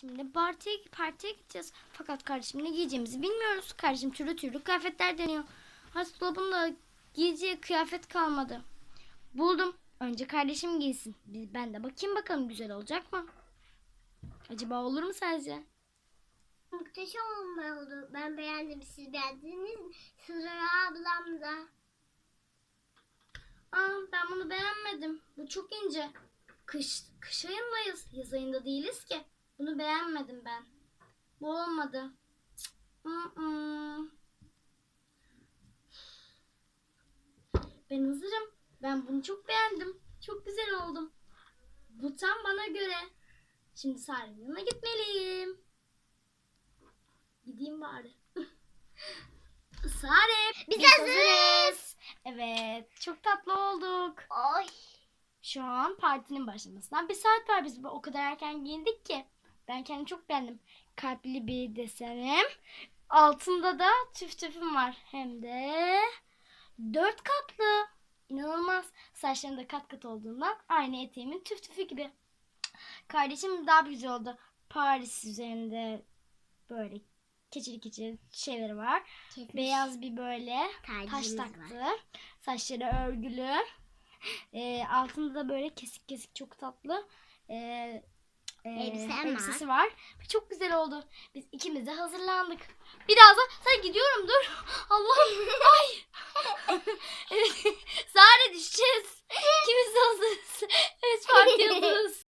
Şimdi partiye, partiye gideceğiz. Fakat kardeşim ne giyeceğimizi bilmiyoruz. Kardeşim türlü türlü kıyafetler deniyor. Artık dolabımda giyeceği kıyafet kalmadı. Buldum. Önce kardeşim giysin. Ben de bakayım bakalım güzel olacak mı? Acaba olur mu sence? Muhteşem oldu. Ben beğendim. Siz beğendiniz mi? Sıra ablam da. Aa, ben bunu beğenmedim. Bu çok ince. Kış, kış ayındayız. Yaz ayında değiliz ki. Bunu beğenmedim ben. Bu olmadı. Ben hazırım. Ben bunu çok beğendim. Çok güzel oldum. Bu tam bana göre. Şimdi Sare'nin yanına gitmeliyim. Gideyim bari. Sare. Biz hazırız. Evet. Çok tatlı olduk. Oy. Şu an partinin başlamasından bir saat var. Biz o kadar erken giyindik ki. Ben kendimi çok beğendim. Kalpli bir desenim. Altında da tüf tüfüm var. Hem de dört katlı. İnanılmaz. Saçlarım da kat kat olduğundan aynı eteğimin tüf tüfü gibi. Kardeşim daha güzel oldu. Paris üzerinde böyle keçili keçili şeyleri var. Beyaz bir böyle taş Tacımız taktı. var. Saçları örgülü. Ee, altında da böyle kesik kesik çok tatlı. Ee, e, Elbisen var. elbisesi var. Ve Çok güzel oldu. Biz ikimiz de hazırlandık. Birazdan sen gidiyorum dur. Allah'ım. Ay. evet. Zare düşeceğiz. İkimiz de hazırız. Evet yapıyoruz.